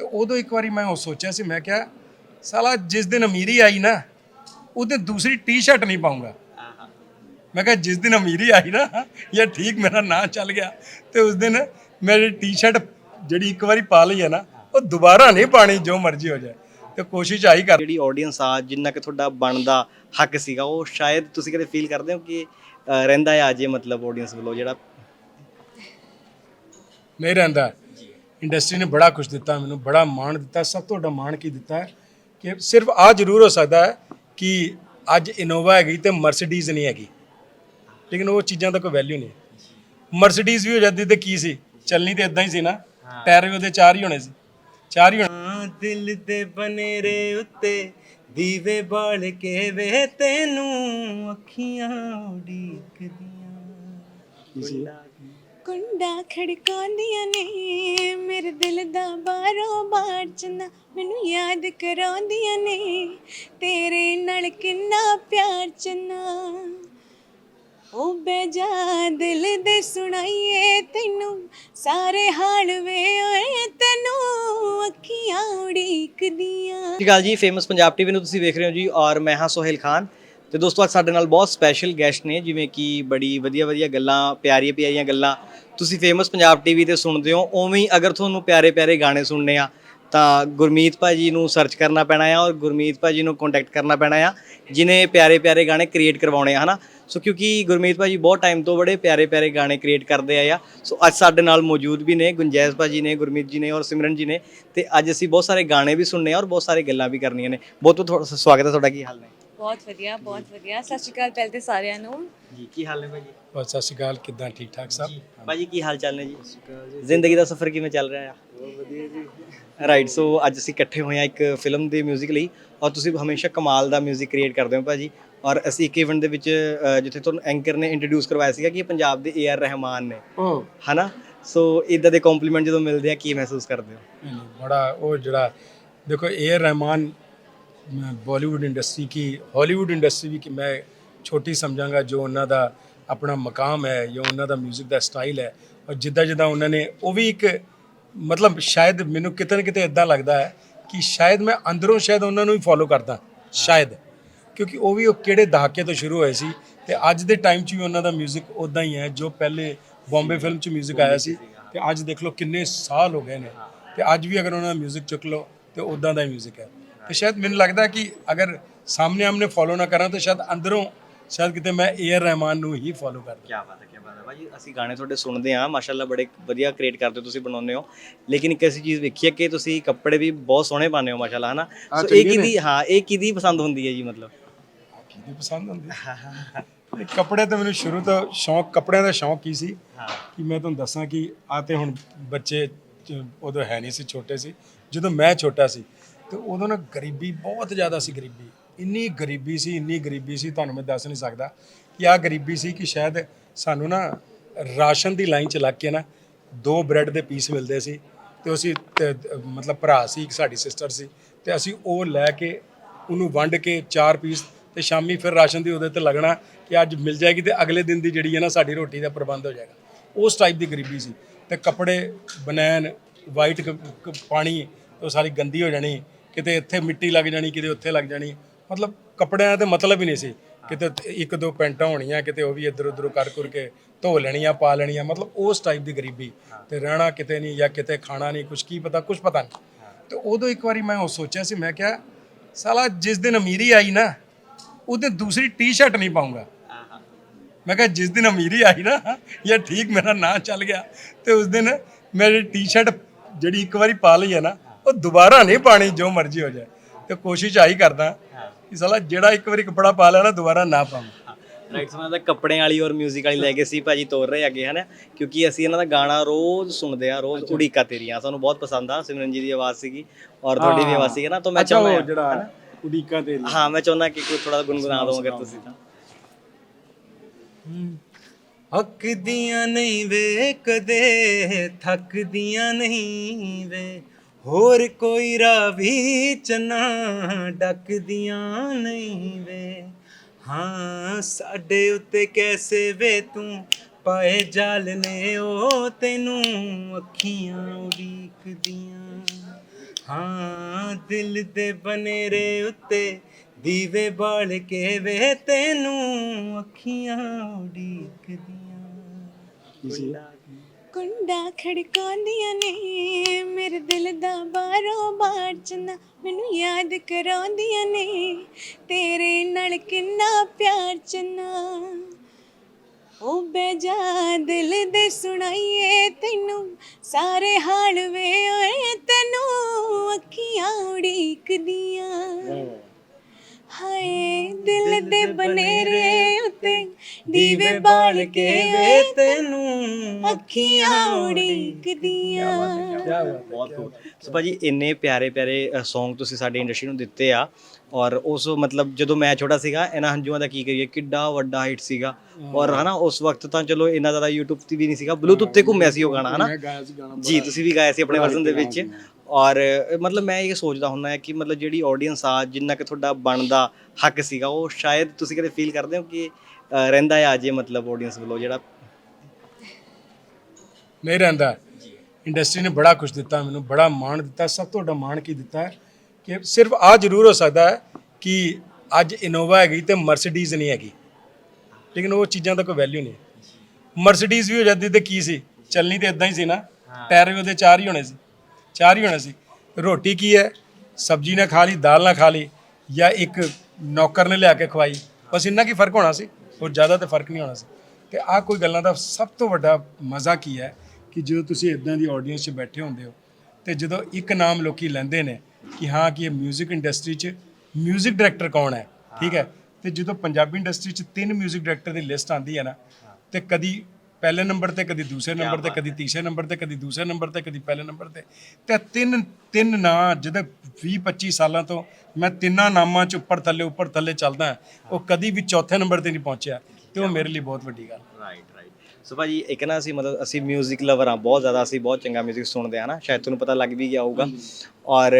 ਤੇ ਉਦੋਂ ਇੱਕ ਵਾਰੀ ਮੈਂ ਉਹ ਸੋਚਿਆ ਸੀ ਮੈਂ ਕਿਹਾ ਸਾਲਾ ਜਿਸ ਦਿਨ ਅਮੀਰੀ ਆਈ ਨਾ ਉਹਦੇ ਦੂਸਰੀ ਟੀ-ਸ਼ਰਟ ਨਹੀਂ ਪਾਉਂਗਾ। ਮੈਂ ਕਿਹਾ ਜਿਸ ਦਿਨ ਅਮੀਰੀ ਆਈ ਨਾ ਜਾਂ ਠੀਕ ਮੇਰਾ ਨਾਂ ਚੱਲ ਗਿਆ। ਤੇ ਉਸ ਦਿਨ ਮੇਰੀ ਟੀ-ਸ਼ਰਟ ਜਿਹੜੀ ਇੱਕ ਵਾਰੀ ਪਾ ਲਈ ਹੈ ਨਾ ਉਹ ਦੁਬਾਰਾ ਨਹੀਂ ਪਾਣੀ ਜੋ ਮਰਜ਼ੀ ਹੋ ਜਾਏ। ਤੇ ਕੋਸ਼ਿਸ਼ ਆਹੀ ਕਰ ਜਿਹੜੀ ਆਡੀਅנס ਆ ਜਿੰਨਾ ਕਿ ਤੁਹਾਡਾ ਬਣਦਾ ਹੱਕ ਸੀਗਾ ਉਹ ਸ਼ਾਇਦ ਤੁਸੀਂ ਕਦੇ ਫੀਲ ਕਰਦੇ ਹੋ ਕਿ ਰਹਿੰਦਾ ਹੈ ਅਜੇ ਮਤਲਬ ਆਡੀਅנס ਵੱਲੋਂ ਜਿਹੜਾ? ਨਹੀਂ ਰਹਿੰਦਾ। ਇੰਡਸਟਰੀ ਨੇ ਬੜਾ ਕੁਝ ਦਿੱਤਾ ਮੈਨੂੰ ਬੜਾ ਮਾਣ ਦਿੱਤਾ ਸਭ ਤੋਂ ਵੱਡਾ ਮਾਣ ਕੀ ਦਿੱਤਾ ਕਿ ਸਿਰਫ ਆ ਜ਼ਰੂਰ ਹੋ ਸਕਦਾ ਹੈ ਕਿ ਅੱਜ ਇਨੋਵਾ ਹੈਗੀ ਤੇ ਮਰਸੀਡੀਜ਼ ਨਹੀਂ ਹੈਗੀ। ਲੇਕਿਨ ਉਹ ਚੀਜ਼ਾਂ ਦਾ ਕੋਈ ਵੈਲਿਊ ਨਹੀਂ ਮਰਸੀਡੀਜ਼ ਵੀ ਹੋ ਜਾਂਦੀ ਤੇ ਕੀ ਸੀ? ਚੱਲਣੀ ਤੇ ਇਦਾਂ ਹੀ ਸੀ ਨਾ। ਟਾਇਰ ਵੀ ਉਹਦੇ ਚਾਰ ਹੀ ਹੋਣੇ ਸੀ। ਚਾਰ ਹੀ ਹੋਣੇ। ਦਿਲ ਦੇ ਬਨੇਰੇ ਉੱਤੇ ਦੀਵੇ ਬਾਲ ਕੇ ਵੇ ਤੈਨੂੰ ਅੱਖੀਆਂ ਉਡੀਕਦੀਆਂ। ਕੁੰਡਾ ਖੜਕਾਉਂਦੀਆਂ ਨੇ, ਮੇਰੇ ਦਿਲ ਦਾ ਬਾਰੋ ਬਾਰ ਚੰਨਾ ਮੈਨੂੰ ਯਾਦ ਕਰਾਉਂਦੀਆਂ ਨੇ, ਤੇਰੇ ਨਾਲ ਕਿੰਨਾ ਪਿਆਰ ਚੰਨਾ। ਉਹ ਬੇਜਾ ਦਿਲ ਦੇ ਸੁਣਾਈਏ ਤੈਨੂੰ, ਸਾਰੇ ਹਾਲ ਵੇ ਓਏ ਤੈਨੂੰ, ਅੱਖੀਆਂ ਉਡੀਕਦੀਆਂ। ਸਤਿ ਸ਼੍ਰੀ ਜੀ ਫੇਮਸ ਪੰਜਾਬ ਟੀਵੀ ਨੂੰ ਤੁਸੀਂ ਵੇਖ ਰਹੇ ਹੋ ਜੀ ਔਰ ਮੈਂ ਹਾਂ ਸੋਹੇਲ ਖਾਨ। ਤੇ ਦੋਸਤੋ, ਅੱਜ ਸਾਡੇ ਨਾਲ ਬਹੁਤ ਸਪੈਸ਼ਲ ਗੈਸਟ ਨੇ, ਜਿਵੇਂ ਕਿ ਬੜੀ ਵਧੀਆ ਵਧੀਆ ਗੱਲਾਂ, ਪਿਆਰੀਆਂ ਪਿਆਰੀਆਂ ਗੱਲਾਂ ਤੁਸੀਂ ਫੇਮਸ ਪੰਜਾਬ ਟੀਵੀ ਤੇ ਸੁਣਦੇ ਹੋ, ਉਵੇਂ ਹੀ ਅਗਰ ਤੁਹਾਨੂੰ ਪਿਆਰੇ ਪਿਆਰੇ ਗਾਣੇ ਸੁਣਨੇ ਆ, ਤਾਂ ਗੁਰਮੀਤ ਭਾਜੀ ਨੂੰ ਸਰਚ ਕਰਨਾ ਪੈਣਾ ਆ ਔਰ ਗੁਰਮੀਤ ਭਾਜੀ ਨੂੰ ਕੰਟੈਕਟ ਕਰਨਾ ਪੈਣਾ ਆ, ਜਿਨੇ ਪਿਆਰੇ ਪਿਆਰੇ ਗਾਣੇ ਕ੍ਰੀਏਟ ਕਰਵਾਉਣੇ ਆ, ਹਨਾ? ਸੋ ਕਿਉਂਕਿ ਗੁਰਮੀਤ ਭਾਜੀ ਬਹੁਤ ਟਾਈਮ ਤੋਂ ਬੜੇ ਪਿਆਰੇ ਪਿਆਰੇ ਗਾਣੇ ਕ੍ਰੀਏਟ ਕਰਦੇ ਆ ਆ ਸੋ ਅੱਜ ਸਾਡੇ ਨਾਲ ਮੌਜੂਦ ਵੀ ਨੇ ਗੁੰਜੈਸ ਭਾਜੀ ਨੇ, ਗੁਰਮੀਤ ਜੀ ਨੇ ਔਰ ਸਿਮਰਨ ਜੀ ਨੇ, ਤੇ ਅੱਜ ਅਸੀਂ ਬਹੁਤ ਸਾਰੇ ਗਾਣੇ ਵੀ ਸੁਣਨੇ ਆ ਔਰ ਬਹੁਤ ਸਾਰੇ ਗੱਲਾਂ ਵੀ ਕਰਨੀਆਂ ਨੇ। ਬਹੁਤ ਬਹੁਤ ਸਵਾਗਤ ਹੈ ਤੁਹਾਡਾ, ਕੀ ਹਾਲ ਨੇ? ਬਹੁਤ ਵਧੀਆ ਬਹੁਤ ਵਧੀਆ। ਸਤਿ ਸ਼੍ਰੀ ਅਕਾਲ ਪਹਿਲ ਸਾਰਿਆਂ ਨੂੰ। ਜੀ ਕੀ ਹਾਲ ਨੇ ਭਾਜੀ ਬਸ ਸਤਿ ਸ਼੍ਰੀ ਅਕਾਲ ਕਿਦਾਂ ਠੀਕ ਠਾਕ ਸਭ? ਭਾਜੀ ਕੀ ਹਾਲ ਚਾਲ ਨੇ ਜੀ? ਜ਼ਿੰਦਗੀ ਦਾ ਸਫ਼ਰ ਕਿਵੇਂ ਚੱਲ ਰਿਹਾ ਆ? ਬਹੁਤ ਵਧੀਆ ਜੀ। ਰਾਈਟ ਸੋ ਅੱਜ ਅਸੀਂ ਇਕੱਠੇ ਹੋਏ ਆ ਇੱਕ ਫਿਲਮ ਦੇ 뮤직 ਲਈ ਔਰ ਤੁਸੀਂ ਹਮੇਸ਼ਾ ਕਮਾਲ ਦਾ 뮤직 ਕ੍ਰੀਏਟ ਕਰਦੇ ਹੋ ਭਾਜੀ। ਔਰ ਅਸੀਂ ਇੱਕ ਇਵੈਂਟ ਦੇ ਵਿੱਚ ਜਿੱਥੇ ਤੁਹਾਨੂੰ ਐਂਕਰ ਨੇ ਇੰਟਰੋਡਿਊਸ ਕਰਵਾਇਆ ਸੀਗਾ ਕਿ ਪੰਜਾਬ ਦੇ ਏਆਰ ਰਹਿਮਾਨ ਨੇ। ਹਨਾ? ਸੋ ਇਦਾਂ ਦੇ ਕੰਪਲੀਮੈਂਟ ਜਦੋਂ ਮਿਲਦੇ ਆ ਕੀ ਮਹਿਸੂਸ ਕਰਦੇ ਹੋ? ਬੜਾ ਉਹ ਜਿਹੜਾ ਦੇਖੋ A R Rahman A R Rahman Bollywood industry की हॉलीवुड इंडस्ट्री ਵੀ ਕਿ ਮੈਂ ਛੋਟੀ ਸਮਝਾਂਗਾ ਜੋ ਉਹਨਾਂ ਦਾ ਆਪਣਾ ਮਕਾਮ ਹੈ ਜੋ ਉਹਨਾਂ ਦਾ 뮤직 ਦਾ ਸਟਾਈਲ ਹੈ ਔਰ ਜਿੱਦਾਂ ਜਿੱਦਾਂ ਉਹਨਾਂ ਨੇ ਉਹ ਵੀ ਇੱਕ ਮਤਲਬ ਸ਼ਾਇਦ ਮੈਨੂੰ ਕਿਤੇ ਨਾ ਕਿਤੇ ਇਦਾਂ ਲੱਗਦਾ ਹੈ ਕਿ ਸ਼ਾਇਦ ਮੈਂ ਅੰਦਰੋਂ ਸ਼ਾਇਦ ਉਹਨਾਂ ਨੂੰ ਹੀ ਫੋਲੋ ਕਰਦਾ ਸ਼ਾਇਦ ਕਿਉਂਕਿ ਉਹ ਵੀ ਉਹ ਕਿਹੜੇ ਦਹਾਕੇ ਤੋਂ ਸ਼ੁਰੂ ਹੋਏ ਸੀ ਤੇ ਅੱਜ ਦੇ ਟਾਈਮ 'ਚ ਵੀ ਉਹਨਾਂ ਦਾ 뮤직 ਉਦਾਂ ਹੀ ਹੈ ਜੋ ਪਹਿਲੇ ਬੰਬੇ ਫਿਲਮ 'ਚ 뮤직 ਆਇਆ ਸੀ ਤੇ ਅੱਜ ਦੇਖ ਲਓ ਕਿੰਨੇ ਸਾਲ ਹੋ ਗਏ ਨੇ ਤੇ ਅੱਜ ਵੀ ਅਗਰ ਉਹਨਾਂ ਦਾ 뮤직 ਚੁੱਕ ਲਓ ਤੇ ਉਦਾਂ ਦਾ ਹੀ 뮤직 ਹੈ ਤੇ ਸ਼ਾਇਦ ਮੈਨੂੰ ਲੱਗਦਾ ਕਿ ਅਗਰ ਸਾਹਮਣੇ ਆਮਨੇ ਫੋਲੋ ਨਾ ਕਰਾਂ ਤਾਂ ਸ਼ਾਇਦ ਅੰਦਰੋਂ ਸ਼ਾਇਦ ਕਿਤੇ ਮੈਂ ਏ ਆਰ ਰਹਿਮਾਨ ਨੂੰ ਹੀ ਫੋਲੋ ਕਰਦਾ। ਕੀ ਬਾਤ ਹੈ ਕੀ ਬਾਤ ਹੈ। ਭਾਜੀ ਅਸੀਂ ਗਾਣੇ ਤੁਹਾਡੇ ਸੁਣਦੇ ਆ ਮਾਸ਼ਾਅੱਲਾ ਬੜੇ ਵਧੀਆ ਕ੍ਰੀਏਟ ਕਰਦੇ ਹੋ ਤੁਸੀਂ ਬਣਾਉਂਦੇ ਹੋ। ਲੇਕਿਨ ਇੱਕ ਐਸੀ ਚੀਜ਼ ਵੇਖੀ ਹੈ ਕਿ ਤੁਸੀਂ ਕੱਪੜੇ ਵੀ ਬਹੁਤ ਸੋਹਣੇ ਪਾਉਂਦੇ ਹੋ ਮਾਸ਼ਾਅੱਲਾ ਹਨਾ? ਸੋ ਇਹ ਕਿਹਦੀ ਹਾਂ ਇਹ ਕਿਹਦੀ ਪਸੰਦ ਹੁੰਦੀ ਹੈ ਜੀ ਮਤਲਬ? ਕਿਹਦੀ ਪਸੰਦ ਹੁੰਦੀ ਇਹ ਕੱਪੜੇ ਤਾਂ ਮੈਨੂੰ ਸ਼ੁਰੂ ਤੋਂ ਸ਼ੌਂਕ ਕੱਪੜਿਆਂ ਦਾ ਸ਼ੌਂਕ ਕੀ ਸੀ ਹਾਂ। ਕਿ ਮੈਂ ਤੁਹਾਨੂੰ ਦੱਸਾਂ ਕਿ ਆ ਤੇ ਹੁਣ ਬੱਚੇ ਉਦੋਂ ਹੈ ਨਹੀਂ ਸੀ ਛੋਟੇ ਸੀ। ਜਦੋਂ ਮੈਂ ਛੋਟਾ ਸੀ ਤੇ ਉਦੋਂ ਨਾ ਗਰੀਬੀ ਬਹੁਤ ਜ਼ਿਆਦਾ ਸੀ ਗਰੀਬੀ। ਇੰਨੀ ਗਰੀਬੀ ਸੀ ਇੰਨੀ ਗਰੀਬੀ ਸੀ ਤੁਹਾਨੂੰ ਮੈਂ ਦੱਸ ਨਹੀਂ ਸਕਦਾ ਕਿ ਆ ਗਰੀਬੀ ਸੀ ਕਿ ਸ਼ਾਇਦ ਸਾਨੂੰ ਨਾ ਰਾਸ਼ਨ ਦੀ ਲਾਈਨ ਚ ਲੱਗ ਕੇ ਨਾ ਦੋ ਬ੍ਰੈਡ ਦੇ ਪੀਸ ਮਿਲਦੇ ਸੀ ਤੇ ਅਸੀਂ ਤੇ, ਮਤਲਬ ਭਰਾ ਸੀ ਇੱਕ ਸਾਡੀ ਸਿਸਟਰ ਸੀ ਤੇ ਅਸੀਂ ਉਹ ਲੈ ਕੇ ਉਹਨੂੰ ਵੰਡ ਕੇ ਚਾਰ ਪੀਸ ਤੇ ਸ਼ਾਮੀ ਫਿਰ ਰਾਸ਼ਨ ਦੀ ਉਹਦੇ ਤੇ ਲੱਗਣਾ ਕਿ ਅੱਜ ਮਿਲ ਜਾਏਗੀ ਤੇ ਅਗਲੇ ਦਿਨ ਦੀ ਜਿਹੜੀ ਹੈ ਨਾ ਸਾਡੀ ਰੋਟੀ ਦਾ ਪ੍ਰਬੰਧ ਹੋ ਜਾਏਗਾ। ਉਸ ਟਾਈਪ ਦੀ ਗਰੀਬੀ ਸੀ ਤੇ ਕੱਪੜੇ ਬਨੈਣ ਵਾਈਟ ਪਾਣੀ ਉਹ ਸਾਰੀ ਗੰਦੀ ਹੋ ਜਾਣੀ ਕਿਤੇ ਇੱਥੇ ਮਿੱਟੀ ਲੱਗ ਜਾਣੀ ਕਿਤੇ ਉੱਥੇ ਲੱਗ ਜਾਣੀ। ਮਤਲਬ ਕੱਪੜਿਆਂ ਦਾ ਮਤਲਬ ਹੀ ਨਹੀਂ ਸੀ। ਕਿਤੇ ਇੱਕ ਦੋ ਪੈਂਟਾਂ ਹੋਣੀਆਂ ਕਿਤੇ ਉਹ ਵੀ ਇੱਧਰ ਉੱਧਰ ਕਰ ਕਰ ਕੇ ਧੋ ਲੈਣੀਆਂ ਪਾ ਲੈਣੀਆਂ। ਮਤਲਬ ਉਸ ਟਾਈਪ ਦੀ ਗਰੀਬੀ। ਤੇ ਰਹਿਣਾ ਕਿਤੇ ਨਹੀਂ ਜਾਂ ਕਿਤੇ ਖਾਣਾ ਨਹੀਂ ਕੁਝ ਕੀ ਪਤਾ ਕੁਝ ਪਤਾ ਨਹੀਂ। ਤੇ ਉਦੋਂ ਇੱਕ ਵਾਰੀ ਮੈਂ ਉਹ ਸੋਚਿਆ ਸੀ ਮੈਂ ਕਿਹਾ ਸਾਲਾ ਜਿਸ ਦਿਨ ਅਮੀਰੀ ਆਈ ਨਾ ਉਹਦੇ ਦੂਸਰੀ ਟੀ-ਸ਼ਰਟ ਨਹੀਂ ਪਾਉਂਗਾ ਮੈਂ ਕਿਹਾ ਜਿਸ ਦਿਨ ਅਮੀਰੀ ਆਈ ਨਾ ਇਹ ਠੀਕ ਮੇਰਾ ਨਾਂ ਚੱਲ ਗਿਆ। ਤੇ ਉਸ ਦਿਨ ਮੇਰੀ ਟੀ-ਸ਼ਰਟ ਜਿਹੜੀ ਇੱਕ ਵਾਰੀ ਪਾ ਲਈ ਹੈ ਨਾ ਉਹ ਦੁਬਾਰਾ ਨਹੀਂ ਪਾਣੀ ਜੋ ਮਰਜ਼ੀ ਹੋ ਜਾਏ। ਤੇ ਕੋਸ਼ਿਸ਼ ਆਈ ਕਰਦਾ ਕਿ ਸਾਲਾ ਜਿਹੜਾ ਇੱਕ ਵਾਰੀ ਕੱਪੜਾ ਪਾ ਲਿਆ ਨਾ ਦੁਬਾਰਾ ਨਾ ਪਾਵਾਂ। ਰਾਈਟ ਸੁਣਾ ਦਾ ਕੱਪੜਿਆਂ ਵਾਲੀ ਔਰ 뮤직 ਵਾਲੀ ਲੈਗੇਸੀ ਭਾਜੀ ਤੋਰ ਰਹੇ ਅੱਗੇ ਹਨਾ? ਕਿਉਂਕਿ ਅਸੀਂ ਇਹਨਾਂ ਦਾ ਗਾਣਾ ਰੋਜ਼ ਸੁਣਦੇ ਆ ਰੋਜ਼ ਉਡੀਕਾ ਤੇਰੀਆਂ। ਸਾਨੂੰ ਬਹੁਤ ਪਸੰਦ ਆ ਸਿਮਰਨ ਜੀ ਦੀ ਆਵਾਜ਼ ਸੀਗੀ ਔਰ ਤੁਹਾਡੀ ਵੀ ਆਵਾਜ਼ ਸੀਗੀ ਨਾ ਤਾਂ ਮੈਂ ਚਾਹੁੰਦਾ ਜਿਹੜਾ ਉਡੀਕਾਂ ਤੇ ਹਾਂ ਮੈਂ ਚਾਹੁੰਦਾ ਕਿ ਕੋਈ ਥੋੜਾ ਗੁੰਗੁਣਾ ਦਿਓ ਅਗਰ ਤੁਸੀਂ ਤਾਂ। ਅੱਕਦੀਆਂ ਨਹੀਂ ਵੇ ਕਦੇ ਥੱਕਦੀਆਂ ਨਹੀਂ ਵੇ। ਹੋਰ ਕੋਈ ਰਾਵੀ ਚਨਾ ਡੱਕਦੀਆਂ ਨਹੀਂ ਵੇ। ਹਾਂ, ਸਾਡੇ ਉੱਤੇ ਕੈਸੇ ਵੇ ਤੂੰ? ਪਾਏ ਜਾਲ ਨੇ ਉਹ ਤੈਨੂੰ ਅੱਖੀਆਂ ਉਡੀਕਦੀਆਂ। ਹਾਂ, ਦਿਲ ਦੇ ਬਨੇਰੇ ਉੱਤੇ ਦੀਵੇ ਬਾਲ ਕੇ ਵੇ ਤੈਨੂੰ ਅੱਖੀਆਂ ਉਡੀਕਦੀਆਂ। ਕੁੰਡਾ ਖੜਕਾਉਂਦੀਆਂ ਨੇ ਮੇਰੇ ਦਿਲ ਦਾ ਬਾਰੋ ਬਾਰ ਚੰਨਾ ਮੈਨੂੰ ਯਾਦ ਕਰਾਉਂਦੀਆਂ ਨੇ ਤੇਰੇ ਨਾਲ ਕਿੰਨਾ ਪਿਆਰ ਚੰਨਾ। ਉਹ ਬੇਜਾ ਦਿਲ ਦੇ ਸੁਣਾਈਏ ਤੈਨੂੰ ਸਾਰੇ ਹਾਲ ਵੇ ਓਏ ਤੈਨੂੰ ਅੱਖੀਆਂ ਉਡੀਕਦੀਆਂ। ਹਾਏ ਦਿਲ ਦੇ ਬਨੇਰੇ ਦੀਵੇ ਬਾਲ ਕੇ ਵੇ ਤੈਨੂੰ ਅੱਖੀਆਂ ਉਡੀਕਦੀਆਂ। ਬਹੁਤ ਬਹੁਤ ਸੋ ਭਾਜੀ ਇੰਨੇ ਪਿਆਰੇ ਪਿਆਰੇ Song ਤੁਸੀਂ ਸਾਡੀ ਇੰਡਸਟਰੀ ਨੂੰ ਦਿੱਤੇ ਆ। ਔਰ ਉਸ ਮਤਲਬ ਜਦੋਂ ਮੈਂ ਛੋਟਾ ਸੀਗਾ ਇਹਨਾਂ ਹੰਝੂਆਂ ਦਾ ਕੀ ਕਰੀਏ? ਕਿੱਡਾ ਵੱਡਾ ਹਿੱਟ ਸੀਗਾ। ਔਰ ਹਨਾ ਉਸ ਵਕਤ ਤਾਂ ਚਲੋ ਇੰਨਾ ਜ਼ਿਆਦਾ YouTube ਤੇ ਵੀ ਨਹੀਂ ਸੀਗਾ। ਬਲੂਟੁੱਥ ਤੇ ਘੁੰਮਿਆ ਸੀ ਉਹ ਗਾਣਾ ਹਨਾ? ਜੀ ਤੁਸੀਂ ਵੀ ਗਾਇਆ ਸੀ ਆਪਣੇ ਵਰਜ਼ਨ ਦੇ ਵਿੱਚ। ਔਰ ਮਤਲਬ ਮੈਂ ਇਹ ਸੋਚਦਾ ਹੁੰਦਾ ਹੈ ਕਿ ਮਤਲਬ ਜਿਹੜੀ ਆਡੀਅנס ਆ ਜਿੰਨਾ ਕਿ ਤੁਹਾਡਾ ਬਣਦਾ ਹੱਕ ਸੀਗਾ ਉਹ ਸ਼ਾਇਦ ਤੁਸੀਂ ਕਦੇ ਫੀਲ ਕਰਦੇ ਹੋ ਕਿ ਅ, ਰਹਿੰਦਾ ਹੈ ਅਜੇ ਮਤਲਬ ਆਡੀਅנס ਵੱਲੋਂ ਜਿਹੜਾ ਨਹੀਂ ਰਹਿੰਦਾ। ਇੰਡਸਟਰੀ ਨੇ ਬੜਾ ਕੁਝ ਦਿੱਤਾ ਮੈਨੂੰ ਬੜਾ ਮਾਣ ਦਿੱਤਾ ਸਭ ਤੋਂ ਵੱਡਾ ਮਾਣ ਕੀ ਦਿੱਤਾ ਹੈ ਕਿ ਸਿਰਫ ਆ ਜ਼ਰੂਰ ਹੋ ਸਕਦਾ ਹੈ ਕਿ ਅੱਜ ਇਨੋਵਾ ਹੈਗੀ ਤੇ ਮਰਸੀਡੀਜ਼ ਨਹੀਂ ਹੈਗੀ। ਲੇਕਿਨ ਉਹ ਚੀਜ਼ਾਂ ਦਾ ਕੋਈ ਵੈਲਿਊ ਨਹੀਂ ਮਰਸੀਡੀਜ਼ ਵੀ ਹੋ ਜਾਂਦੀ ਤੇ ਕੀ ਸੀ? ਚੱਲਣੀ ਤੇ ਇਦਾਂ ਹੀ ਸੀ ਨਾ। ਟਾਇਰ ਵੀ ਉਹਦੇ ਚਾਰ ਹੀ ਹੋਣੇ ਸੀ। ਚਾਰ ਹੀ ਹੋਣੇ ਸੀ। ਰੋਟੀ ਕੀ ਹੈ? ਸਬਜ਼ੀ ਨਾ ਖਾ ਲਈ ਦਾਲ ਨਾ ਖਾ ਲਈ ਜਾਂ ਇੱਕ ਨੌਕਰ ਨੇ ਲਿਆ ਕੇ ਖਵਾਈ। ਬਸ ਇੰਨਾ ਕੀ ਫ਼ਰਕ ਹੋਣਾ ਸੀ? ਉਹ ਜ਼ਿਆਦਾ ਤਾਂ ਫ਼ਰਕ ਨਹੀਂ ਹੋਣਾ ਸੀ। ਤੇ ਆਹ ਕੋਈ ਗੱਲਾਂ ਦਾ ਸਭ ਤੋਂ ਵੱਡਾ ਮਜ਼ਾ ਕੀ ਹੈ ਕਿ ਜਦੋਂ ਤੁਸੀਂ ਇਦਾਂ ਦੀ ਆਡੀਅנס 'ਚ ਬੈਠੇ ਹੁੰਦੇ ਹੋ ਤੇ ਜਦੋਂ ਇੱਕ ਨਾਮ ਲੋਕੀ ਲੈਂਦੇ ਨੇ ਕਿ ਹਾਂ ਕਿ ਇਹ 뮤직 ਇੰਡਸਟਰੀ 'ਚ 뮤직 ਡਾਇਰੈਕਟਰ ਕੌਣ ਹੈ, ਠੀਕ ਹੈ? ਤੇ ਜਦੋਂ ਪੰਜਾਬੀ ਇੰਡਸਟਰੀ 'ਚ ਤਿੰਨ 뮤직 ਡਾਇਰੈਕਟਰ ਦੀ ਲਿਸਟ ਆਂਦੀ ਹੈ ਨਾ, ਤੇ ਕਦੀ ਪਹਿਲੇ ਨੰਬਰ ਤੇ ਕਦੀ ਦੂਸਰੇ ਨੰਬਰ ਤੇ ਕਦੀ ਤੀਸਰੇ ਨੰਬਰ ਤੇ ਕਦੀ ਦੂਸਰੇ ਨੰਬਰ ਤੇ ਕਦੀ ਪਹਿਲੇ ਨੰਬਰ ਤੇ। ਤੇ ਤਿੰਨ ਤਿੰਨ ਨਾਂ ਜਦੋਂ 20 25 ਸਾਲਾਂ ਤੋਂ ਮੈਂ ਤਿੰਨਾਂ ਨਾਮਾਂ 'ਚ ਉੱਪਰ ਥੱਲੇ ਉੱਪਰ ਥੱਲੇ ਚੱਲਦਾ। ਉਹ ਕਦੀ ਵੀ ਚੌਥੇ ਨੰਬਰ ਤੇ ਨਹੀਂ ਪਹੁੰਚਿਆ। ਤੇ ਉਹ ਮੇਰੇ ਲਈ ਬਹੁਤ ਵੱਡੀ ਗੱਲ। ਰਾਈਟ ਸੋ ਭਾਜੀ ਇੱਕ ਨਾ ਅਸੀਂ ਮਤਲਬ ਅਸੀਂ 뮤직 ਲਵਰ ਆ ਬਹੁਤ ਜ਼ਿਆਦਾ ਅਸੀਂ ਬਹੁਤ ਚੰਗਾ 뮤직 ਸੁਣਦੇ ਆ ਨਾ ਸ਼ਾਇਦ ਤੁਹਾਨੂੰ ਪਤਾ ਲੱਗ ਵੀ ਗਿਆ ਹੋਊਗਾ ਔਰ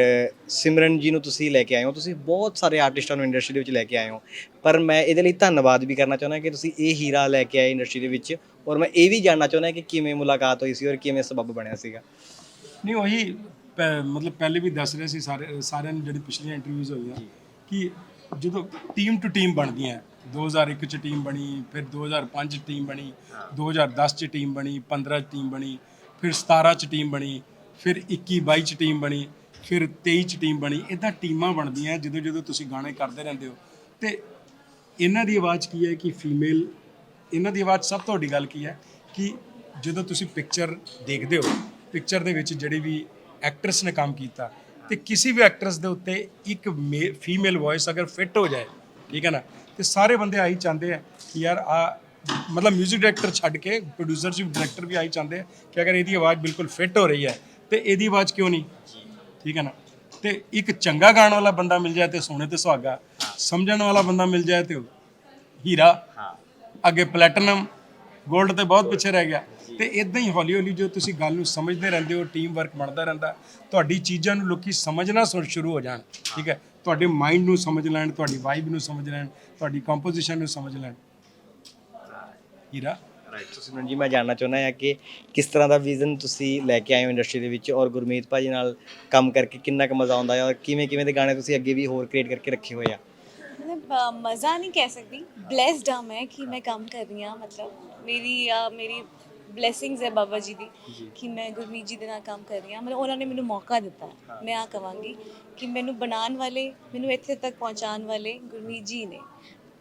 ਸਿਮਰਨ ਜੀ ਨੂੰ ਤੁਸੀਂ ਲੈ ਕੇ ਆਏ ਹੋ ਤੁਸੀਂ ਬਹੁਤ ਸਾਰੇ ਆਰਟਿਸਟਾਂ ਨੂੰ ਇੰਡਸਟਰੀ ਦੇ ਵਿੱਚ ਲੈ ਕੇ ਆਏ ਹੋ ਪਰ ਮੈਂ ਇਹਦੇ ਲਈ ਧੰਨਵਾਦ ਵੀ ਕਰਨਾ ਚਾਹੁੰਦਾ ਕਿ ਤੁਸੀਂ ਇਹ ਹੀਰਾ ਲੈ ਕੇ ਆਏ ਇੰਡਸਟਰੀ ਦੇ ਵਿੱਚ ਔਰ ਮੈਂ ਇਹ ਵੀ ਜਾਣਨਾ ਚਾਹੁੰਦਾ ਕਿ ਕਿਵੇਂ ਮੁਲਾਕਾਤ ਹੋਈ ਸੀ ਔਰ ਕਿਵੇਂ ਸਬਬ ਬਣਿਆ ਸੀਗਾ ਨਹੀਂ ਉਹੀ ਪ- ਮਤਲਬ ਪਹਿਲੇ ਵੀ ਦੱਸ ਰਹੇ ਸੀ ਸਾਰੇ ਸਾਰਿਆਂ ਨੂੰ ਜਿਹੜੀ ਪਿਛਲੀਆਂ ਇੰਟਰਵਿਊਜ਼ ਹੋਈਆਂ ਕਿ ਜਦੋਂ ਟੀਮ ਟੂ ਟੀਮ ਬਣਦੀਆਂ 2001 ਚ ਟੀਮ ਬਣੀ ਫਿਰ 2005 ਚ ਟੀਮ ਬਣੀ 2010 ਚ ਟੀਮ ਬਣੀ 15 ਚ ਟੀਮ ਬਣੀ ਫਿਰ 17 ਚ ਟੀਮ ਬਣੀ ਫਿਰ 21 22 ਚ ਟੀਮ ਬਣੀ ਫਿਰ 23 ਚ ਟੀਮ ਬਣੀ। ਇਦਾਂ ਟੀਮਾਂ ਬਣਦੀਆਂ ਜਦੋਂ ਜਦੋਂ ਤੁਸੀਂ ਗਾਣੇ ਕਰਦੇ ਰਹਿੰਦੇ ਹੋ। ਤੇ ਇਹਨਾਂ ਦੀ ਆਵਾਜ਼ ਕੀ ਹੈ ਕਿ ਫੀਮੇਲ ਇਹਨਾਂ ਦੀ ਆਵਾਜ਼ ਸਭ ਤੋਂ ਵੱਡੀ ਗੱਲ ਕੀ ਹੈ ਕਿ ਜਦੋਂ ਤੁਸੀਂ ਪਿਕਚਰ ਦੇਖਦੇ ਹੋ ਪਿਕਚਰ ਦੇ ਵਿੱਚ ਜਿਹੜੇ ਵੀ ਐਕਟਰਸ ਨੇ ਕੰਮ ਕੀਤਾ ਤੇ ਕਿਸੇ ਵੀ ਐਕਟਰਸ ਦੇ ਉੱਤੇ ਇੱਕ ਫੀਮੇਲ ਵੌਇਸ ਅਗਰ ਫਿੱਟ ਹੋ ਜਾਏ ਠੀਕ ਹੈ ਨਾ ਤੇ ਸਾਰੇ ਬੰਦੇ ਆਹੀ ਚਾਹੁੰਦੇ ਆ ਕਿ ਯਾਰ ਆ ਮਤਲਬ 뮤직 ਡਾਇਰੈਕਟਰ ਛੱਡ ਕੇ ਪ੍ਰੋਡਿਊਸਰ ਜੀ ਡਾਇਰੈਕਟਰ ਵੀ ਆਹੀ ਚਾਹੁੰਦੇ ਆ ਕਿ ਅਗਰ ਇਹਦੀ ਆਵਾਜ਼ ਬਿਲਕੁਲ ਫਿੱਟ ਹੋ ਰਹੀ ਹੈ ਤੇ ਇਹਦੀ ਆਵਾਜ਼ ਕਿਉਂ ਨਹੀਂ? ਠੀਕ ਹੈ ਨਾ? ਤੇ ਇੱਕ ਚੰਗਾ ਗਾਣ ਵਾਲਾ ਬੰਦਾ ਮਿਲ ਜਾਏ ਤੇ ਸੋਨੇ ਤੇ ਸੁਹਾਗਾ ਸਮਝਣ ਵਾਲਾ ਬੰਦਾ ਮਿਲ ਜਾਏ ਤੇ ਹੀਰਾ ਹਾਂ। ਅੱਗੇ ਪਲੈਟੀਨਮ 골ਡ ਤੇ ਬਹੁਤ ਪਿੱਛੇ ਰਹਿ ਗਿਆ। ਤੇ ਇਦਾਂ ਹੀ ਹੌਲੀ ਹੌਲੀ ਜੋ ਤੁਸੀਂ ਗੱਲ ਨੂੰ ਸਮਝਦੇ ਰਹਿੰਦੇ ਹੋ ਟੀਮ ਵਰਕ ਬਣਦਾ ਰਹਿੰਦਾ ਤੁਹਾਡੀ ਚੀਜ਼ਾਂ ਨੂੰ ਲੋਕੀ ਸਮਝਣਾ ਸ਼ੁਰੂ ਹੋ ਜਾਣ। ਠੀਕ ਹੈ? ਤੁਹਾਡੇ ਮਾਈਂਡ ਨੂੰ ਸਮਝ ਲੈਣ ਤੁਹਾਡੀ ਵਾਈਬ ਨੂੰ ਸਮਝ ਲੈਣ ਤੁਹਾਡੀ ਕੰਪੋਜੀਸ਼ਨ ਨੂੰ ਸਮਝ ਲੈਣ। ਹੀਰਾ? ਰਾਈਟ ਸੁਣਨ ਜੀ ਮੈਂ ਜਾਣਨਾ ਚਾਹੁੰਦਾ ਹਾਂ ਕਿ ਕਿਸ ਤਰ੍ਹਾਂ ਦਾ ਵਿਜ਼ਨ ਤੁਸੀਂ ਲੈ ਕੇ ਆਏ ਹੋ ਇੰਡਸਟਰੀ ਦੇ ਵਿੱਚ ਔਰ ਗੁਰਮੀਤ ਭਾਜੀ ਨਾਲ ਕੰਮ ਕਰਕੇ ਕਿੰਨਾ ਕੁ ਮਜ਼ਾ ਆਉਂਦਾ ਹੈ ਔਰ ਕਿਵੇਂ ਕਿਵੇਂ ਦੇ ਗਾਣੇ ਤੁਸੀਂ ਅੱਗੇ ਵੀ ਹੋਰ ਕ੍ਰੀਏਟ ਕਰਕੇ ਰੱਖੇ ਹੋਏ ਆ? ਮਤਲਬ ਮਜ਼ਾ ਨਹੀਂ ਕਹਿ ਸਕਦੀ। ਬlesed ਹਾਂ ਮੈਂ ਕਿ ਮੈਂ ਕੰਮ ਕਰ ਰਹੀ ਹਾਂ ਮਤਲਬ ਮੇਰੀ ਮੇਰੀ ਬਲੇਸਿੰਗਸ ਹੈ ਬਾਬਾ ਜੀ ਦੀ ਕਿ ਮੈਂ ਗੁਰਮੀਤ ਜੀ ਦੇ ਨਾਲ ਕੰਮ ਕਰ ਰਹੀ ਹਾਂ। ਮਤਲਬ ਉਹਨਾਂ ਨੇ ਮੈਨੂੰ ਮੌਕਾ ਦਿੱਤਾ। ਮੈਂ ਆ ਕਵਾਂਗੀ ਕਿ ਮੈਨੂੰ ਬਣਾਉਣ ਵਾਲੇ ਮੈਨੂੰ ਇੱਥੇ ਤੱਕ ਪਹੁੰਚਾਉਣ ਵਾਲੇ ਗੁਰਮੀਤ ਜੀ ਨੇ।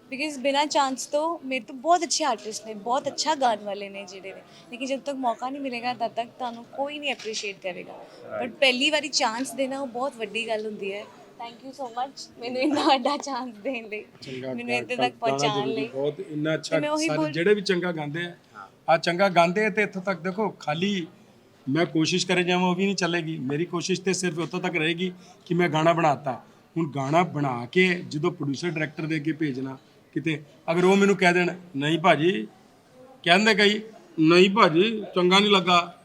ਬਿਕਾਜ਼ ਬਿਨਾ ਚਾਂਸ ਤੋਂ ਮੇਰੇ ਤੋਂ ਬਹੁਤ ਅੱਛੇ ਆਰਟਿਸਟ ਨੇ ਬਹੁਤ ਅੱਛਾ ਗਾਣ ਵਾਲੇ ਨੇ ਜਿਹੜੇ ਨੇ। ਲੇਕਿਨ ਜਦ ਤੱਕ ਮੌਕਾ ਨਹੀਂ ਮਿਲੇਗਾ ਤਦ ਤੱਕ ਤੁਹਾਨੂੰ ਕੋਈ ਨਹੀਂ ਐਪਰੀਸ਼ੀਏਟ ਕਰੇਗਾ। ਬਟ ਪਹਿਲੀ ਵਾਰੀ ਚਾਂਸ ਦੇਣਾ ਉਹ ਬਹੁਤ ਵੱਡੀ ਗੱਲ ਹੁੰਦੀ ਹੈ। ਥੈਂਕ ਯੂ ਸੋ ਮਚ ਮੈਨੂੰ ਇੰਨਾ ਵੱਡਾ ਚਾਂਸ ਦੇਣ ਲਈ। ਮੈਨੂੰ ਇੱਥੇ ਤੱਕ ਪਹੁੰਚਾਉਣ ਲਈ। ਬਹੁਤ ਇੰਨਾ ਅੱਛਾ ਜਿਹੜੇ ਵੀ ਚੰਗਾ ਗਾਉਂਦੇ ਆ ਆ ਚੰਗਾ ਗਾਉਂਦੇ ਆ ਤੇ ਇੱਥੋਂ ਤੱਕ ਦੇਖੋ, ਖਾਲੀ ਮੈਂ ਕੋਸ਼ਿਸ਼ ਕਰੇ ਜਾਵਾਂ, ਉਹ ਵੀ ਨਹੀਂ ਚੱਲੇਗੀ। ਮੇਰੀ ਕੋਸ਼ਿਸ਼ ਤੇ ਸਿਰਫ ਉੱਥੋਂ ਤੱਕ ਰਹੇਗੀ ਕਿ ਮੈਂ ਗਾਣਾ ਬਣਾਤਾ। ਹੁਣ ਗਾਣਾ ਬਣਾ ਕੇ ਜਦੋਂ ਪ੍ਰੋਡਿਊਸਰ ਡਾਇਰੈਕਟਰ ਦੇ ਅੱਗੇ ਭੇਜਣਾ ਕਿਤੇ, ਅਗਰ ਉਹ ਮੈਨੂੰ ਕਹਿ ਦੇਣ, ਨਹੀਂ ਭਾਜੀ। ਕਹਿੰਦੇ ਕਈ, ਨਹੀਂ ਭਾਜੀ, ਚੰਗਾ ਨਹੀਂ ਲੱਗਾ।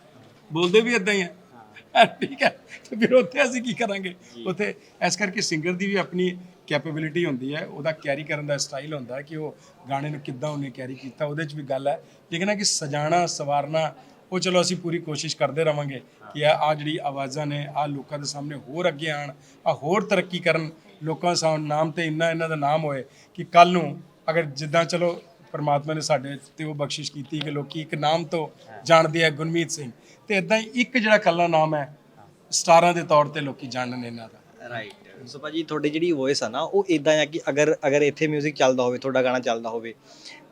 ਬੋਲਦੇ ਵੀ ਇਦਾਂ ਹੀ ਆ। ਠੀਕ ਹੈ। ਤੇ ਫਿਰ ਉੱਥੇ ਅਸੀਂ ਕੀ ਕਰਾਂਗੇ? ਉੱਥੇ ਇਸ ਕਰਕੇ ਸਿੰਗਰ ਦੀ ਵੀ ਆਪਣੀ ਕੈਪੇਬਿਲਿਟੀ ਹੁੰਦੀ ਹੈ। ਉਹਦਾ ਕੈਰੀ ਕਰਨ ਦਾ ਸਟਾਈਲ ਹੁੰਦਾ ਕਿ ਉਹ ਗਾਣੇ ਨੂੰ ਕਿੱਦਾਂ ਉਹਨੇ ਕੈਰੀ ਕੀਤਾ ਉਹਦੇ 'ਚ ਵੀ ਗੱਲ ਹੈ। ਲੇਕਿਨ ਹੈ ਕਿ ਸਜਾਣਾ ਸਵਾਰਨਾ ਉਹ ਚਲੋ ਅਸੀਂ ਪੂਰੀ ਕੋਸ਼ਿਸ਼ ਕਰਦੇ ਰਵਾਂਗੇ ਕਿ ਆ ਆ ਜਿਹੜੀ ਆਵਾਜ਼ਾਂ ਨੇ ਆ ਲੋਕਾਂ ਦੇ ਸਾਹਮਣੇ ਹੋਰ ਅੱਗੇ ਆਣ ਆ ਹੋਰ ਤਰੱਕੀ ਕਰਨ ਲੋਕਾਂ ਦਾ ਨਾਮ ਤੇ ਇੰਨਾ ਇਹਨਾਂ ਦਾ ਨਾਮ ਹੋਏ ਕਿ ਕੱਲ ਨੂੰ ਅਗਰ ਜਿੱਦਾਂ ਚਲੋ ਪਰਮਾਤਮਾ ਨੇ ਸਾਡੇ ਤੇ ਉਹ ਬਖਸ਼ਿਸ਼ ਕੀਤੀ ਕਿ ਲੋਕੀ ਇੱਕ ਨਾਮ ਤੋਂ ਜਾਣਦੇ ਆ ਗੁਰਮੀਤ ਸਿੰਘ ਤੇ ਇਦਾਂ ਹੀ ਇੱਕ ਜਿਹੜਾ ਕੱਲਾ ਨਾਮ ਹੈ ਸਟਾਰਾਂ ਦੇ ਤੌਰ ਤੇ ਲੋਕੀ ਜਾਣਨ ਨੇ ਇਹਨਾਂ ਦਾ। ਰਾਈਟ ਸੋ ਭਾਜੀ ਤੁਹਾਡੀ ਜਿਹੜੀ ਵੌਇਸ ਆ ਨਾ ਉਹ ਇਦਾਂ ਆ ਕਿ ਅਗਰ ਅਗਰ ਇੱਥੇ 뮤직 ਚੱਲਦਾ ਹੋਵੇ ਤੁਹਾਡਾ ਗਾਣਾ ਚੱਲਦਾ ਹੋਵੇ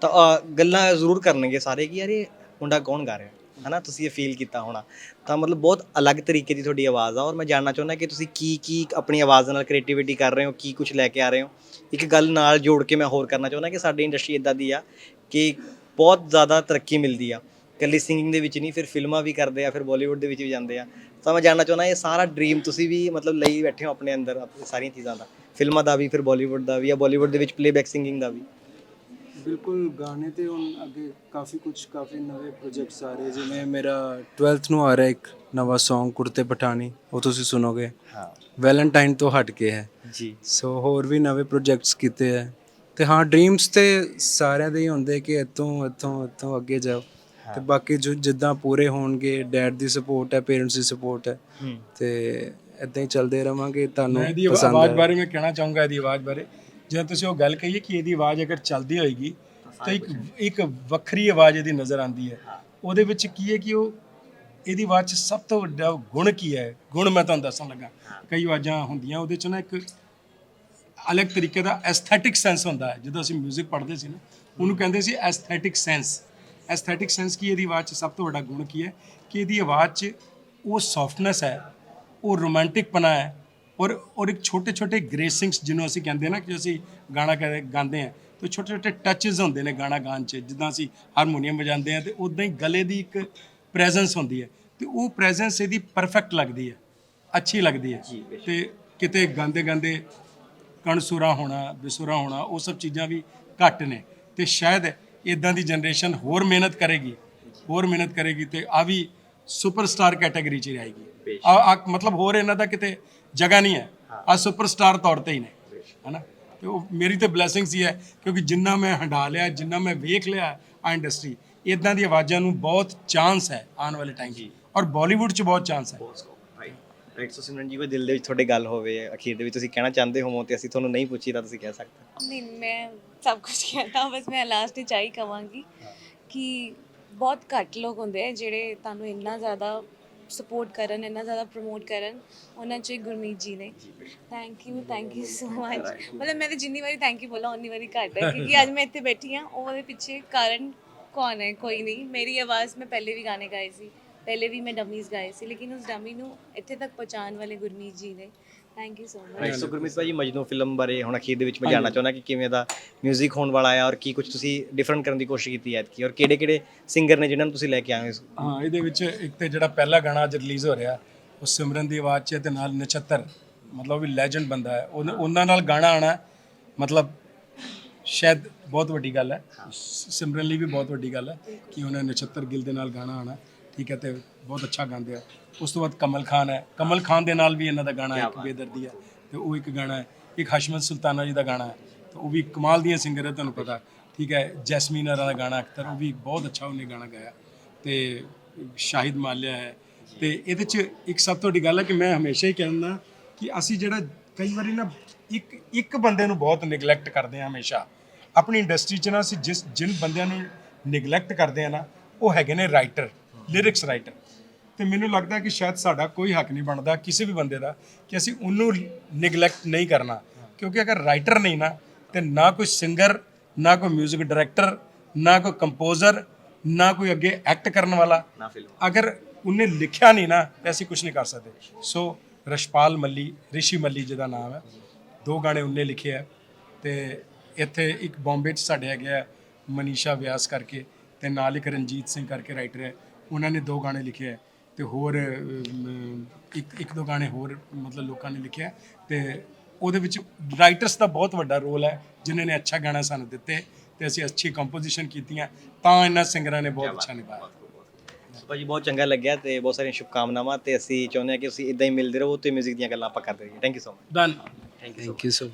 ਤਾਂ ਅਹ, ਗੱਲਾਂ ਜ਼ਰੂਰ ਕਰਨਗੇ ਸਾਰੇ ਕਿ ਯਾਰ ਇਹ ਮੁੰਡਾ ਕੌਣ ਗਾ ਰਿਹਾ? ਹਨਾ ਤੁਸੀਂ ਇਹ ਫੀਲ ਕੀਤਾ ਹੋਣਾ। ਤਾਂ ਮਤਲਬ ਬਹੁਤ ਅਲੱਗ ਤਰੀਕੇ ਦੀ ਤੁਹਾਡੀ ਆਵਾਜ਼ ਆ ਔਰ ਮੈਂ ਜਾਣਨਾ ਚਾਹੁੰਦਾ ਕਿ ਤੁਸੀਂ ਕੀ ਕੀ ਆਪਣੀ ਆਵਾਜ਼ ਨਾਲ ਕ੍ਰੀਏਟੀਵਿਟੀ ਕਰ ਰਹੇ ਹੋ ਕੀ ਕੁਝ ਲੈ ਕੇ ਆ ਰਹੇ ਹੋ? ਇੱਕ ਗੱਲ ਨਾਲ ਜੋੜ ਕੇ ਮੈਂ ਹੋਰ ਕਰਨਾ ਚਾਹੁੰਦਾ ਕਿ ਸਾਡੀ ਇੰਡਸਟਰੀ ਇਦਾਂ ਦੀ ਆ ਕਿ ਬਹੁਤ ਜ਼ਿਆਦਾ ਤਰੱਕੀ ਮਿਲਦੀ ਆ। ਕੱਲੀ ਸਿੰਗਿੰਗ ਦੇ ਵਿੱਚ ਨਹੀਂ ਫਿਰ ਫਿਲਮਾਂ ਵੀ ਕਰਦੇ ਆ ਫਿਰ ਬਾਲੀਵੁੱਡ ਦੇ ਵਿੱਚ ਵੀ ਜਾਂਦੇ ਆ। ਤਾਂ ਮੈਂ ਜਾਣਨਾ ਚਾਹੁੰਦਾ ਇਹ ਸਾਰਾ ਡ੍ਰੀਮ ਤੁਸੀਂ ਵੀ ਮਤਲਬ ਲਈ ਬੈਠੇ ਹੋ ਆਪਣੇ ਅੰਦਰ ਆਪਣੀ ਸਾਰੀਆਂ ਚੀਜ਼ਾਂ ਦਾ। ਫਿਲਮਾਂ ਦਾ ਵੀ ਫਿਰ ਬਾਲੀਵੁੱਡ ਦਾ ਵੀ ਜਾਂ ਬਾਲੀਵੁੱਡ ਦੇ ਵਿੱਚ ਪਲੇਬੈਕ ਸਿੰਗਿੰਗ ਦਾ ਵੀ। ਬਿਲਕੁਲ ਗਾਣੇ ਤੇ ਹੁਣ ਅੱਗੇ ਕਾਫੀ ਕੁਝ ਕਾਫੀ ਨਵੇਂ ਪ੍ਰੋਜੈਕਟਸ ਆ ਰਹੇ ਜਿਵੇਂ ਮੇਰਾ 12th ਨੂੰ ਆ ਰਿਹਾ ਇੱਕ ਨਵਾਂ Song ਕੁੜਤੇ ਪਠਾਣੀ ਉਹ ਤੁਸੀਂ ਸੁਣੋਗੇ। ਹਾਂ। ਵੈਲੈਂਟਾਈਨ ਤੋਂ ਹਟ ਕੇ ਹੈ। ਜੀ। ਸੋ ਹੋਰ ਵੀ ਨਵੇਂ ਪ੍ਰੋਜੈਕਟਸ ਕੀਤੇ ਹੈ ਤੇ ਹਾਂ ਡ੍ਰੀਮਸ ਤੇ ਸਾਰਿਆਂ ਦੇ ਹੀ ਹੁੰਦੇ ਕਿ ਇੱਥੋਂ ਇੱਥੋਂ ਇੱਥੋਂ ਅੱਗੇ ਜਾਓ। ਤੇ ਬਾਕੀ ਜੋ ਜਿੱਦਾਂ ਪੂਰੇ ਹੋਣਗੇ ਡੈਡ ਦੀ ਸਪੋਰਟ ਹੈ ਪੇਰੈਂਟਸ ਦੀ ਸਪੋਰਟ ਹੈ ਤੇ ਇਦਾਂ ਹੀ ਚੱਲਦੇ ਰਵਾਂਗੇ ਤੁਹਾਨੂੰ ਪਸੰਦ ਆਵਾਜ਼। ਬਾਰੇ ਮੈਂ ਕਹਿਣਾ ਚਾਹੂੰਗਾ ਇਹਦੀ ਆਵਾਜ਼ ਬਾਰੇ। ਜਦੋਂ ਤੁਸੀਂ ਉਹ ਗੱਲ ਕਹੀ ਹੈ ਕਿ ਇਹਦੀ ਆਵਾਜ਼ ਅਗਰ ਚੱਲਦੀ ਹੋਏਗੀ ਤਾਂ ਇੱਕ ਇੱਕ ਵੱਖਰੀ ਆਵਾਜ਼ ਇਹਦੀ ਨਜ਼ਰ ਆਉਂਦੀ ਹੈ। ਉਹਦੇ ਵਿੱਚ ਕੀ ਹੈ ਕਿ ਉਹ ਇਹਦੀ ਆਵਾਜ਼ 'ਚ ਸਭ ਤੋਂ ਵੱਡਾ ਗੁਣ ਕੀ ਹੈ? ਗੁਣ ਮੈਂ ਤੁਹਾਨੂੰ ਦੱਸਣ ਲੱਗਾ। ਕਈ ਆਵਾਜ਼ਾਂ ਹੁੰਦੀਆਂ ਉਹਦੇ 'ਚ ਨਾ ਇੱਕ ਅਲੱਗ ਤਰੀਕੇ ਦਾ ਐਸਥੈਟਿਕ ਸੈਂਸ ਹੁੰਦਾ ਹੈ। ਜਦੋਂ ਅਸੀਂ 뮤직 ਪੜ੍ਹਦੇ ਸੀ ਨਾ ਉਹਨੂੰ ਕਹਿੰਦੇ ਸੀ ਐਸਥੈਟਿਕ ਸੈਂਸ ਐਸਥੈਟਿਕ ਸੈਂਸ ਕੀ ਇਹਦੀ ਆਵਾਜ਼ 'ਚ? ਸਭ ਤੋਂ ਵੱਡਾ ਗੁਣ ਕੀ ਹੈ? ਕਿ ਇਹਦੀ ਆਵਾਜ਼ 'ਚ ਉਹ ਸੌਫਟਨੈਸ ਹੈ ਉਹ ਰੋਮਾਂਟਿਕ ਪਨਾ ਹੈ ਔਰ ਔਰ ਇੱਕ ਛੋਟੇ ਛੋਟੇ ਗ੍ਰੇਸਿੰਗਸ ਜਿਹਨੂੰ ਅਸੀਂ ਕਹਿੰਦੇ ਨਾ ਕਿ ਅਸੀਂ ਗਾਣਾ ਗਾਉਂਦੇ ਆ ਤੇ ਛੋਟੇ ਛੋਟੇ ਟੱਚਸ ਹੁੰਦੇ ਨੇ ਗਾਣਾ ਗਾਣ 'ਚ ਜਿੱਦਾਂ ਅਸੀਂ ਹਾਰਮੋਨੀਅਮ ਵਜਾਉਂਦੇ ਆ ਤੇ ਉਦਾਂ ਹੀ ਗਲੇ ਦੀ ਇੱਕ ਪ੍ਰੈਜ਼ੈਂਸ ਹੁੰਦੀ ਹੈ ਤੇ ਉਹ ਪ੍ਰੈਜ਼ੈਂਸ ਇਹਦੀ ਪਰਫੈਕਟ ਲੱਗਦੀ ਹੈ ਅੱਛੀ ਲੱਗਦੀ ਹੈ ਤੇ ਕਿਤੇ ਗਾਉਂਦੇ ਗਾਉਂਦੇ ਕਣਸੁਰਾ ਹੋਣਾ ਬਿਸੁਰਾ ਹੋਣਾ ਉਹ ਸਭ ਚੀਜ਼ਾਂ ਵੀ ਘੱਟ ਨੇ ਤੇ ਸ਼ਾਇਦ ਇਦਾਂ ਦੀ ਜਨਰੇਸ਼ਨ ਹੋਰ ਮਿਹਨਤ ਕਰੇਗੀ ਹੋਰ ਮਿਹਨਤ ਕਰੇਗੀ ਤੇ ਆ ਵੀ ਸੁਪਰਸਟਾਰ ਕੈਟਾਗਰੀ 'ਚ ਰਹੇਗੀ। ਆ ਆ ਮਤਲਬ ਹੋਰ ਇਹਨਾਂ ਦਾ ਕਿਤੇ ਜਗ੍ਹਾ ਨਹੀਂ ਹੈ। ਆ ਸੁਪਰਸਟਾਰ ਤੌਰ ਤੇ ਹੀ ਨੇ ਹਨਾ? ਤੇ ਉਹ ਮੇਰੀ ਤੇ ਬਲੇਸਿੰਗਸ ਹੀ ਹੈ ਕਿਉਂਕਿ ਜਿੰਨਾ ਮੈਂ ਹੰਡਾ ਲਿਆ ਜਿੰਨਾ ਮੈਂ ਵੇਖ ਲਿਆ ਆ ਇੰਡਸਟਰੀ ਇਦਾਂ ਦੀ ਆਵਾਜ਼ਾਂ ਨੂੰ ਬਹੁਤ ਚਾਂਸ ਹੈ ਆਉਣ ਵਾਲੇ ਟਾਈਮ 'ਚ ਔਰ ਬਾਲੀਵੁੱਡ 'ਚ ਬਹੁਤ ਚਾਂਸ ਹੈ। ਰਾਈਟ ਸੋ ਸਿਮਰਨ ਜੀ, ਕੋਈ ਦਿਲ ਦੇ ਵਿੱਚ ਤੁਹਾਡੇ ਗੱਲ ਹੋਵੇ, ਅਖੀਰ ਦੇ ਵਿੱਚ ਤੁਸੀਂ ਕਹਿਣਾ ਚਾਹੁੰਦੇ ਹੋਵੋ ਤੇ ਅਸੀਂ ਤੁਹਾਨੂੰ ਨਹੀਂ ਪੁੱਛੀ ਤਾਂ ਤੁਸੀਂ ਕਹਿ ਸਕਦੇ ਨਹੀਂ, ਮੈਂ ਸਭ ਕੁਝ ਕਹਿਤਾ, ਬਸ ਮੈਂ ਲਾਸਟ ਵਿੱਚ ਆਈ ਕਵਾਂਗੀ ਕਿ ਬਹੁਤ ਘੱਟ ਲੋਕ ਹੁੰਦੇ ਆ ਜਿਹੜੇ ਤੁਹਾਨੂੰ ਇੰਨਾ ਜ਼ਿਆਦਾ ਸਪੋਰਟ ਕਰਨ, ਇੰਨਾ ਜ਼ਿਆਦਾ ਪ੍ਰਮੋਟ ਕਰਨ, ਉਹਨਾਂ ਚ ਇੱਕ ਗੁਰਮੀਤ ਜੀ ਨੇ। Thank you thank you so much ਮਤਲਬ ਮੈਂ ਤਾਂ ਜਿੰਨੀ ਵਾਰੀ ਥੈਂਕ ਯੂ ਬੋਲਾਂ ਉਨੀ ਵਾਰੀ ਘੱਟ ਹੈ, ਕਿਉਂਕਿ ਅੱਜ ਮੈਂ ਇੱਥੇ ਬੈਠੀ ਹਾਂ, ਉਹਦੇ ਪਿੱਛੇ ਕਾਰਨ ਕੌਣ ਹੈ? ਕੋਈ ਨਹੀਂ। ਮੇਰੀ ਆਵਾਜ਼ ਮੈਂ ਪਹਿਲੇ ਵੀ ਗਾਣੇ ਗਾਏ ਸੀ। ਪਹਿਲੇ ਵੀ ਮੈਂ ਡਮੀਜ਼ ਗਾਏ ਸੀ ਲੇਕਿਨ ਉਸ ਡਮੀ ਨੂੰ ਇੱਥੇ ਤੱਕ ਪਹੁੰਚਾਉਣ ਵਾਲੇ ਗੁਰਮੀਤ ਜੀ ਨੇ thank you so much right so Gurmeet ਭਾਜੀ ਮਜਨੂ ਫਿਲਮ ਬਾਰੇ ਹੁਣ ਅਖੀਰ ਦੇ ਵਿੱਚ ਮੈਂ ਜਾਣਨਾ ਚਾਹੁੰਦਾ ਕਿ ਕਿਵੇਂ ਦਾ 뮤직 ਹੋਣ ਵਾਲਾ ਹੈ ਔਰ ਕੀ ਕੁਝ ਤੁਸੀਂ ਡਿਫਰੈਂਟ ਕਰਨ ਦੀ ਕੋਸ਼ਿਸ਼ ਕੀਤੀ ਹੈ ਕੀ ਔਰ ਕਿਹੜੇ ਕਿਹੜੇ ਸਿੰਗਰ ਨੇ ਜਿਨ੍ਹਾਂ ਨੂੰ ਤੁਸੀਂ ਲੈ ਕੇ ਆਏ ਹੋ ਇਹਦੇ ਵਿੱਚ ਇੱਕ ਤੇ ਜਿਹੜਾ ਪਹਿਲਾ ਗਾਣਾ ਅੱਜ ਰਿਲੀਜ਼ ਹੋ ਰਿਹਾ ਉਹ ਸਿਮਰਨ ਦੀ ਆਵਾਜ਼ 'ਚ ਹੈ ਤੇ ਨਾਲ ਨਛੱਤਰ ਮਤਲਬ ਵੀ ਲੈਜੈਂਡ ਬੰਦਾ ਹੈ ਉਹਨ- ਉਹਨਾਂ ਨਾਲ ਗਾਣਾ ਆਣਾ ਮਤਲਬ ਸ਼ਾਇਦ ਬਹੁਤ ਵੱਡੀ ਗੱਲ ਹੈ ਸਿਮਰਨ ਲਈ ਵੀ ਬਹੁਤ ਵੱਡੀ ਗੱਲ ਹੈ ਕਿ ਉਹਨੇ ਨਛੱਤਰ ਗਿੱਲ ਦੇ ਨਾਲ ਗਾਣਾ ਆਣਾ ਠੀਕ ਹੈ ਤੇ ਬਹੁਤ ਅੱਛਾ ਗਾਉਂਦੇ ਆ। ਉਸ ਤੋਂ ਬਾਅਦ ਕਮਲ ਖਾਨ ਹੈ। ਕਮਲ ਖਾਨ ਦੇ ਨਾਲ ਵੀ ਇਹਨਾਂ ਦਾ ਗਾਣਾ ਹੈ ਇੱਕ ਬੇਦਰਦੀ ਹੈ ਤੇ ਉਹ ਇੱਕ ਗਾਣਾ ਹੈ। ਇੱਕ ਹਸ਼ਮਤ ਸੁਲਤਾਨਾ ਜੀ ਦਾ ਗਾਣਾ ਹੈ। ਤੇ ਉਹ ਵੀ ਕਮਾਲ ਦੀਆਂ ਸਿੰਗਰ ਹੈ ਤੁਹਾਨੂੰ ਪਤਾ। ਠੀਕ ਹੈ ਜੈਸਮੀਨ ਅਰਾ ਦਾ ਗਾਣਾ ਅਖਤਰ ਉਹ ਵੀ ਬਹੁਤ ਅੱਛਾ ਉਹਨੇ ਗਾਣਾ ਗਾਇਆ। ਤੇ ਸ਼ਾਹਿਦ ਮਾਲਿਆ ਹੈ। ਤੇ ਇਹਦੇ ਚ ਇੱਕ ਸਭ ਤੋਂ ਵੱਡੀ ਗੱਲ ਹੈ ਕਿ ਮੈਂ ਹਮੇਸ਼ਾ ਹੀ ਕਹਿੰਦਾ ਕਿ ਅਸੀਂ ਜਿਹੜਾ ਕਈ ਵਾਰੀ ਨਾ ਇੱਕ ਇੱਕ ਬੰਦੇ ਨੂੰ ਬਹੁਤ ਨਿਗਲੈਕਟ ਕਰਦੇ ਹਾਂ ਹਮੇਸ਼ਾ। ਆਪਣੀ ਇੰਡਸਟਰੀ 'ਚ ਨਾ ਅਸੀਂ ਜਿਸ ਜਿਨ ਬੰਦਿਆਂ ਨੂੰ ਨਿਗਲੈਕਟ ਕਰਦੇ ਆ ਨਾ ਉਹ ਹੈਗੇ ਨੇ ਰਾਈਟਰ ਲਿਰਿਕਸ ਰਾਈਟਰ ਤੇ ਮੈਨੂੰ ਲੱਗਦਾ ਕਿ ਸ਼ਾਇਦ ਸਾਡਾ ਕੋਈ ਹੱਕ ਨਹੀਂ ਬਣਦਾ ਕਿਸੇ ਵੀ ਬੰਦੇ ਦਾ ਕਿ ਅਸੀਂ ਉਹਨੂੰ ਨਿਗਲੈਕਟ ਨਹੀਂ ਕਰਨਾ। ਕਿਉਂਕਿ ਅਗਰ ਰਾਈਟਰ ਨਹੀਂ ਨਾ ਤੇ ਨਾ ਕੋਈ ਸਿੰਗਰ ਨਾ ਕੋਈ 뮤직 ਡਾਇਰੈਕਟਰ ਨਾ ਕੋਈ ਕੰਪੋਜ਼ਰ ਨਾ ਕੋਈ ਅੱਗੇ ਐਕਟ ਕਰਨ ਵਾਲਾ ਨਾ ਫਿਲਮ ਅਗਰ ਉਹਨੇ ਲਿਖਿਆ ਨਹੀਂ ਨਾ ਤੇ ਅਸੀਂ ਕੁਝ ਨਹੀਂ ਕਰ ਸਕਦੇ। ਸੋ ਰਸ਼ਪਾਲ ਮੱਲੀ ਰਿਸ਼ੀ ਮੱਲੀ ਜਿਹਦਾ ਨਾਮ ਹੈ ਦੋ ਗਾਣੇ ਉਹਨੇ ਲਿਖੇ ਆ ਤੇ ਇੱਥੇ ਇੱਕ ਬੰਬੇ 'ਚ ਸਾਡੇ ਹੈਗੇ ਆ ਮਨੀਸ਼ਾ ਵਿਆਸ ਕਰਕੇ ਤੇ ਨਾਲ ਇੱਕ ਰਣਜੀਤ ਸਿੰਘ ਕਰਕੇ ਰਾਈਟਰ ਹੈ। ਉਹਨਾਂ ਨੇ ਦੋ ਗਾਣੇ ਲਿਖੇ ਆ ਤੇ ਹੋਰ ਅਮ, ਇੱਕ ਇੱਕ ਦੋ ਗਾਣੇ ਹੋਰ ਮਤਲਬ ਲੋਕਾਂ ਨੇ ਲਿਖਿਆ ਤੇ ਉਹਦੇ ਵਿੱਚ ਰਾਈਟਰਸ ਦਾ ਬਹੁਤ ਵੱਡਾ ਰੋਲ ਹੈ ਜਿਨ੍ਹਾਂ ਨੇ ਅੱਛਾ ਗਾਣਾ ਸਾਨੂੰ ਦਿੱਤੇ ਤੇ ਅਸੀਂ ਅੱਛੀ ਕੰਪੋਜੀਸ਼ਨ ਕੀਤੀਆਂ ਤਾਂ ਇਹਨਾਂ ਸਿੰਗਰਾਂ ਨੇ ਬਹੁਤ ਅੱਛਾ ਨਿਭਾਇਆ। ਭਾਜੀ ਬਹੁਤ ਚੰਗਾ ਲੱਗਿਆ ਤੇ ਬਹੁਤ ਸਾਰੀਆਂ ਸ਼ੁਭਕਾਮਨਾਵਾਂ ਤੇ ਅਸੀਂ ਚਾਹੁੰਦੇ ਹਾਂ ਕਿ ਤੁਸੀਂ ਇਦਾਂ ਹੀ ਮਿਲਦੇ ਰਹੋ ਤੇ 뮤직 ਦੀਆਂ ਗੱਲਾਂ ਆਪਾਂ ਕਰਦੇ ਰਹੀਏ। Thank you so much done thank you thank you so